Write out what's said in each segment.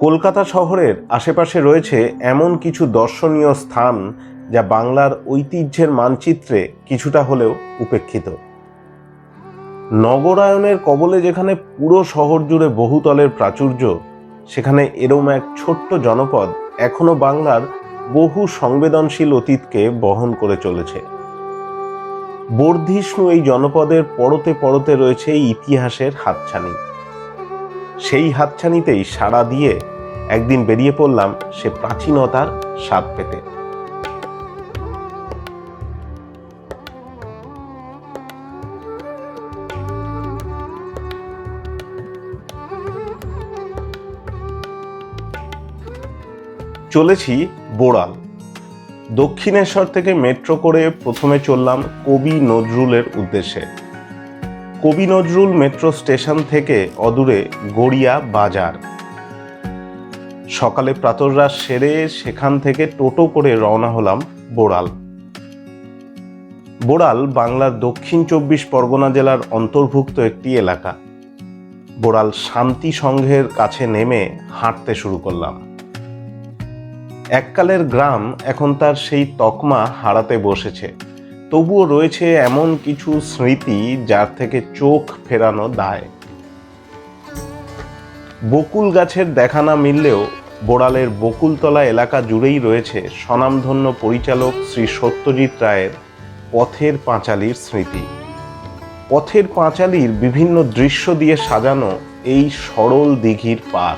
কলকাতা শহরের আশেপাশে রয়েছে এমন কিছু দর্শনীয় স্থান যা বাংলার ঐতিহ্যের মানচিত্রে কিছুটা হলেও উপেক্ষিত। নগরায়নের কবলে যেখানে পুরো শহর জুড়ে বহুতলের প্রাচুর্য, সেখানে এরম এক ছোট্ট জনপদ এখনও বাংলার বহু সংবেদনশীল অতীতকে বহন করে চলেছে। বর্ধিষ্ণু এই জনপদের পরতে পরতে রয়েছে ইতিহাসের হাতছানি। সেই হাতছানিতেই সাড়া দিয়ে একদিন বেরিয়ে পড়লাম সে প্রাচীনতার স্বাদ পেতে। চলেছি বোড়াল। দক্ষিণেশ্বর থেকে মেট্রো করে প্রথমে চললাম কবি নজরুলের উদ্দেশ্যে। কবি নজরুল মেট্রো স্টেশন থেকে অদূরে গড়িয়া বাজার। সকালে প্রাতরাশ সেরে সেখান থেকে টোটো করে রওনা হলাম বোড়াল। বোড়াল বাংলার দক্ষিণ চব্বিশ পরগনা জেলার অন্তর্ভুক্ত একটি এলাকা। বোড়াল শান্তি সংঘের কাছে নেমে হাঁটতে শুরু করলাম। এককালের গ্রাম এখন তার সেই তকমা হারাতে বসেছে। তবুও রয়েছে এমন কিছু স্মৃতি যার থেকে চোখ ফেরানো দায়। বকুল গাছের দেখা না মিললেও বোড়ালের বকুলতলা এলাকা জুড়েই রয়েছে স্বনামধন্য পরিচালক শ্রী সত্যজিৎ রায়ের পথের পাঁচালীর স্মৃতি। পথের পাঁচালীর বিভিন্ন দৃশ্য দিয়ে সাজানো এই সরল দিঘির পার।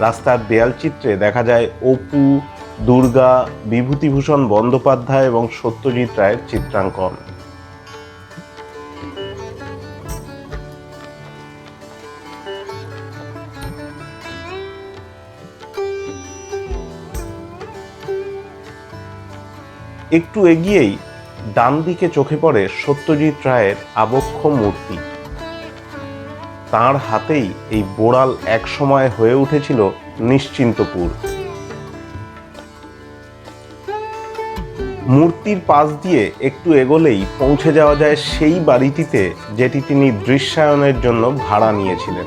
রাস্তার দেয়ালচিত্রে দেখা যায় অপু দুর্গা, বিভূতিভূষণ বন্দ্যোপাধ্যায় এবং সত্যজিৎ রায়ের চিত্রাঙ্কন। একটু এগিয়েই ডান দিকে চোখে পড়ে সত্যজিৎ রায়ের আবক্ষ মূর্তি। তার হাতেই এই বোড়াল এক সময় হয়ে উঠেছিল নিশ্চিন্তপুর। মূর্তির পাশ দিয়ে একটু এগোলেই পৌঁছে যাওয়া যায় সেই বাড়িটিতে যেটি তিনি দৃশ্যায়নের জন্য ভাড়া নিয়েছিলেন।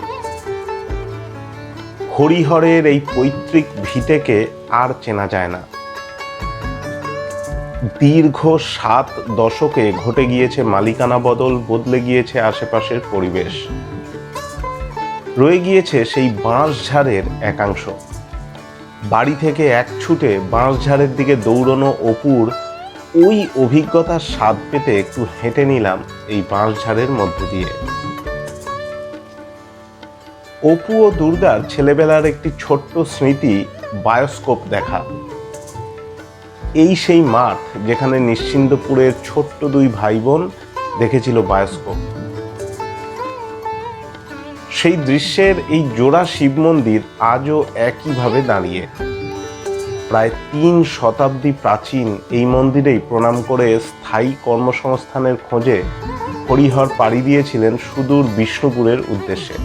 হরিহরের এই পৈতৃক ভিটেকে আর চেনা যায় না। দীর্ঘ সাত দশকে ঘটে গিয়েছে মালিকানা বদল, বদলে গিয়েছে আশেপাশের পরিবেশ। রয়ে গিয়েছে সেই বাঁশঝাড়ের একাংশ। বাড়ি থেকে এক ছুটে বাঁশঝাড়ের দিকে দৌড়নো অপুর ওই অভিজ্ঞতার স্বাদ পেতে একটু হেঁটে নিলাম এই বাঁশঝাড়ের মধ্যে দিয়ে। অপু ও দুর্গার ছেলেবেলার একটি ছোট্ট স্মৃতি বায়োস্কোপ দেখা। এই সেই মাঠ যেখানে নিশ্চিন্দপুরের ছোট্ট দুই ভাই বোন দেখেছিল বায়োস্কোপ। সেই দৃশ্যের এই জোড়া শিব মন্দির আজও একইভাবে দাঁড়িয়ে। প্রায় তিন শতাব্দী প্রাচীন এই মন্দিরেই প্রণাম করে স্থায়ী কর্মসংস্থানের খোঁজে হরিহর পাড়ি দিয়েছিলেন সুদূর বিষ্ণুপুরের উদ্দেশ্যে।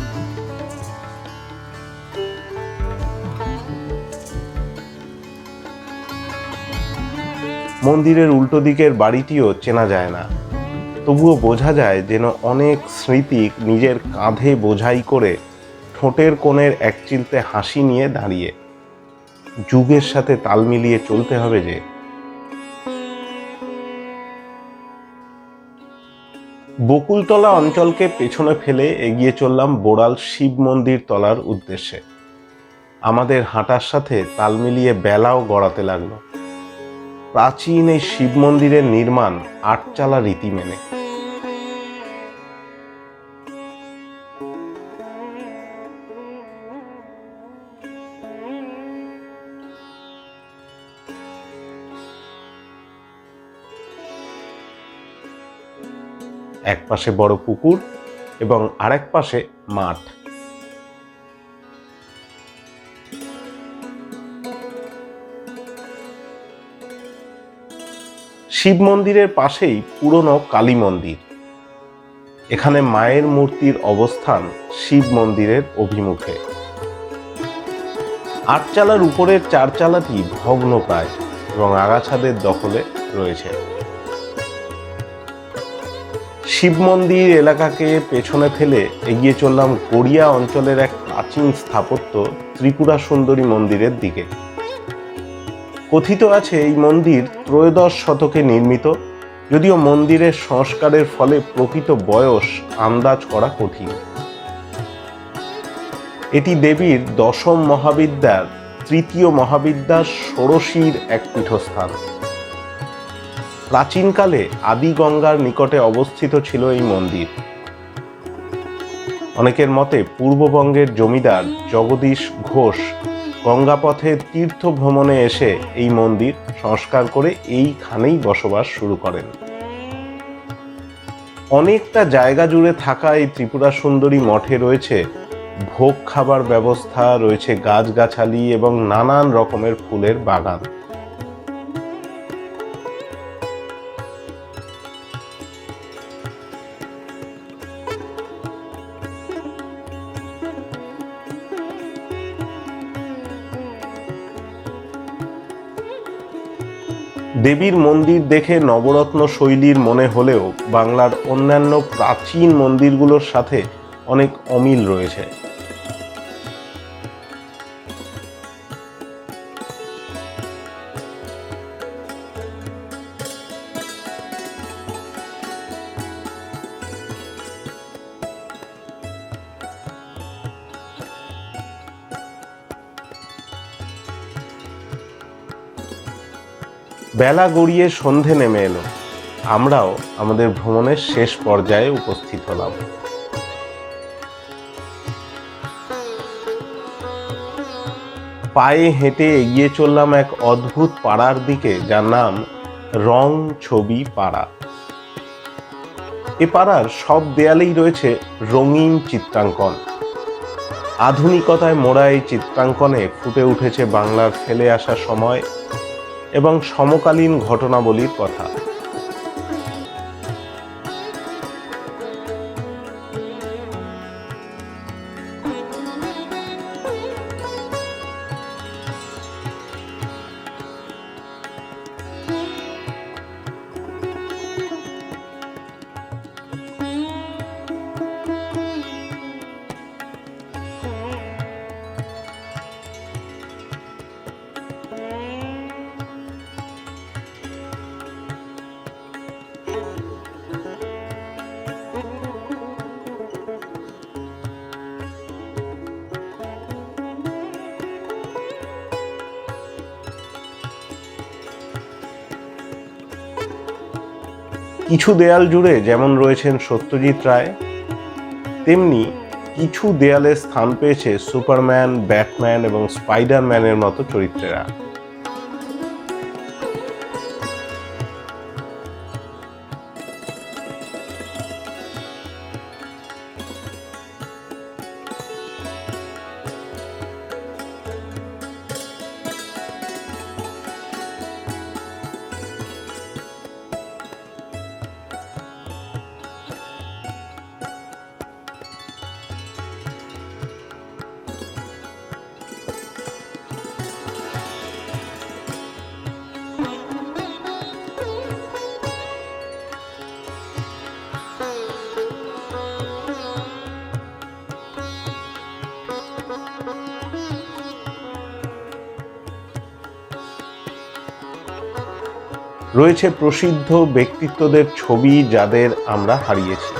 মন্দিরের উল্টো দিকের বাড়িটিও চেনা যায় না। তবুও বোঝা যায় যেন অনেক স্মৃতি নিজের কাঁধে বোঝাই করে ঠোঁটের কোণের এক চিলতে হাসি নিয়ে দাঁড়িয়ে। যুগের সাথে তাল মিলিয়ে চলতে হবে যে বকুলতলা অঞ্চলকে পেছনে ফেলে এগিয়ে চললাম বোড়াল শিব মন্দির তলার উদ্দেশ্যে। আমাদের হাঁটার সাথে তাল মিলিয়ে বেলাও গড়াতে লাগল। প্রাচীন এই শিব মন্দিরের নির্মাণ আটচালা রীতি মেনে। এক পাশে বড় পুকুর এবং আরেক পাশে মাঠ। শিব মন্দিরের পাশেই পুরনো কালী মন্দির। এখানে মায়ের মূর্তির অবস্থান শিব মন্দিরের অভিমুখে। আটচালার উপরের চারচালাটি ভগ্ন প্রায় এবং আগাছাদের দখলে রয়েছে। শিব মন্দির এলাকাকে পেছনে ফেলে এগিয়ে চললাম গড়িয়া অঞ্চলের এক প্রাচীন স্থাপত্য ত্রিপুরা সুন্দরী মন্দিরের দিকে। কথিত আছে এই মন্দির ত্রয়োদশ শতকে নির্মিত, যদিও মন্দিরের সংস্কারের ফলে প্রকৃত বয়স আন্দাজ করা কঠিন। এটি দেবীর দশম মহাবিদ্যার তৃতীয় মহাবিদ্যার ষোড়শীর এক পীঠস্থান। প্রাচীনকালে আদি গঙ্গার নিকটে অবস্থিত ছিল এই মন্দির। অনেকের মতে পূর্ববঙ্গের জমিদার জগদীশ ঘোষ গঙ্গাপথে তীর্থ ভ্রমণে এসে এই মন্দির সংস্কার করে এইখানেই বসবাস শুরু করেন। অনেকটা জায়গা জুড়ে থাকা এই ত্রিপুরা সুন্দরী মঠে রয়েছে ভোগ খাবার ব্যবস্থা, রয়েছে গাছগাছালি এবং নানান রকমের ফুলের বাগান। দেবীর মন্দির দেখে নবরত্ন শৈলীর মনে হলেও বাংলার অন্যান্য প্রাচীন মন্দিরগুলোর সাথে অনেক অমিল রয়েছে। বেলা গড়িয়ে সন্ধে নেমে এলো। আমরাও আমাদের ভ্রমণের শেষ পর্যায়ে উপস্থিত হলাম। পায়ে হেঁটে এগিয়ে চললাম এক অদ্ভুত পাড়ার দিকে, যার নাম রং ছবি পাড়া। এ পাড়ার সব দেয়ালেই রয়েছে রঙিন চিত্রাঙ্কন। আধুনিকতায় মোড়া এই চিত্রাঙ্কনে ফুটে উঠেছে বাংলার ফেলে আসা সময় এবং সমকালীন ঘটনাবলীর কথা। কিছু দেয়াল জুড়ে যেমন রয়েছেন সত্যজিৎ রায়, তেমনি কিছু দেয়ালে স্থান পেয়েছে সুপারম্যান, ব্যাটম্যান এবং স্পাইডারম্যানের মতো চরিত্রেরা। রয়েছে প্রসিদ্ধ ব্যক্তিত্বদের ছবি যাদের আমরা হারিয়েছি।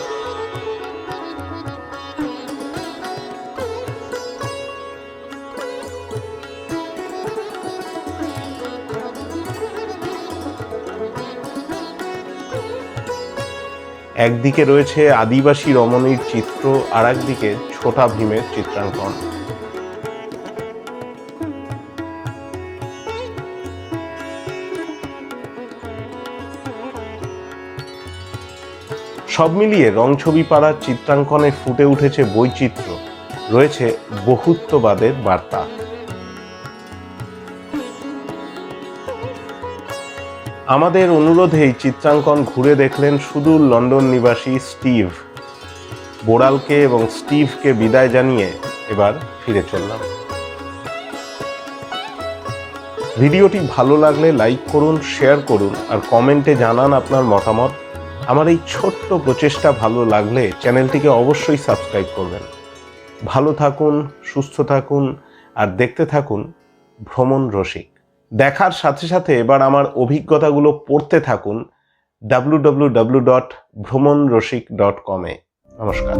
একদিকে রয়েছে আদিবাসী রমণীর চিত্র আর একদিকে ছোটা ভীমের চিত্রাঙ্কন। সব মিলিয়ে রং ছবি পাড়ার চিত্রাঙ্কনে ফুটে উঠেছে বৈচিত্র্য। রয়েছে বহুত্ববাদের বার্তা। আমাদের অনুরোধেই চিত্রাঙ্কন ঘুরে দেখলেন সুদূর লন্ডন নিবাসী স্টিভ। বোড়ালকে এবং স্টিভকে বিদায় জানিয়ে এবার ফিরে চললাম। ভিডিওটি ভালো লাগলে লাইক করুন, শেয়ার করুন আর কমেন্টে জানান আপনার মতামত। আমার এই ছোট্ট প্রচেষ্টা ভালো লাগলে চ্যানেলটিকে অবশ্যই সাবস্ক্রাইব করবেন। ভালো থাকুন, সুস্থ থাকুন, আর দেখতে থাকুন ভ্রমণ রসিক। দেখার সাথে সাথে এবার আমার অভিজ্ঞতাগুলো পড়তে থাকুন ডাব্লু ডাব্লু ডাব্লু ডট ভ্রমণ রসিক ডট কমে নমস্কার।